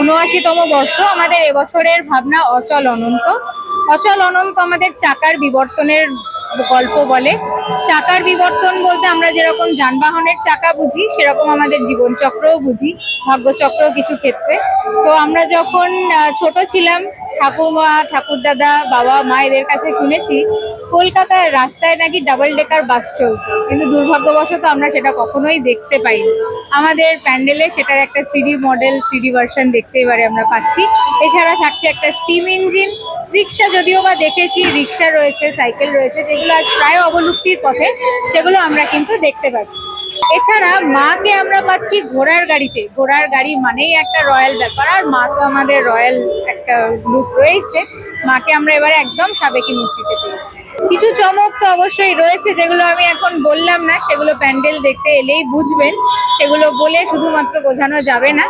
উনআশিতম বর্ষ, আমাদের এবছরের ভাবনা অচল অনন্ত। অচল অনন্ত আমাদের চাকার বিবর্তনের গল্প বলে। চাকার বিবর্তন বলতে আমরা যেরকম যানবাহনের চাকা বুঝি, সেরকম আমাদের জীবনচক্রও বুঝি ভাগ্যচক্র কিছু ক্ষেত্রে। তো আমরা যখন ছোট ছিলাম, ঠাকুমা, ঠাকুরদাদা, বাবা, মা এদের কাছে শুনেছি কলকাতার রাস্তায় নাকি ডাবল ডেকার বাস চলত। কিন্তু দুর্ভাগ্যবশত আমরা সেটা কখনোই দেখতে পাইনি। আমাদের প্যান্ডেলে সেটার একটা থ্রি মডেল থ্রি ভার্সন দেখতে এবারে আমরা পাচ্ছি। এছাড়া থাকছে একটা স্টিম ইঞ্জিন রিক্সা যদিও বা দেখেছি, রিক্সা রয়েছে সাইকেল রয়েছে, যেগুলো আজ প্রায় অবলুপ্তির পথে, সেগুলো আমরা কিন্তু দেখতে পাচ্ছি। এছাড়া মাকে আমরা পাচ্ছি ঘোড়ার গাড়িতে। ঘোড়ার গাড়ি মানেই একটা রয়্যাল ব্যাপার, আর মা তো আমাদের রয়্যাল একটা লুক রয়েছে। মাকে আমরা এবারে একদম সাবেকি মূর্তিতে পেয়েছি কিছু চমক তো অবশ্যই রয়েছে, যেগুলো আমি এখন বললাম না, সেগুলো প্যান্ডেল দেখতে এলেই বুঝবেন। সেগুলো বলে শুধুমাত্র বোঝানো যাবে না।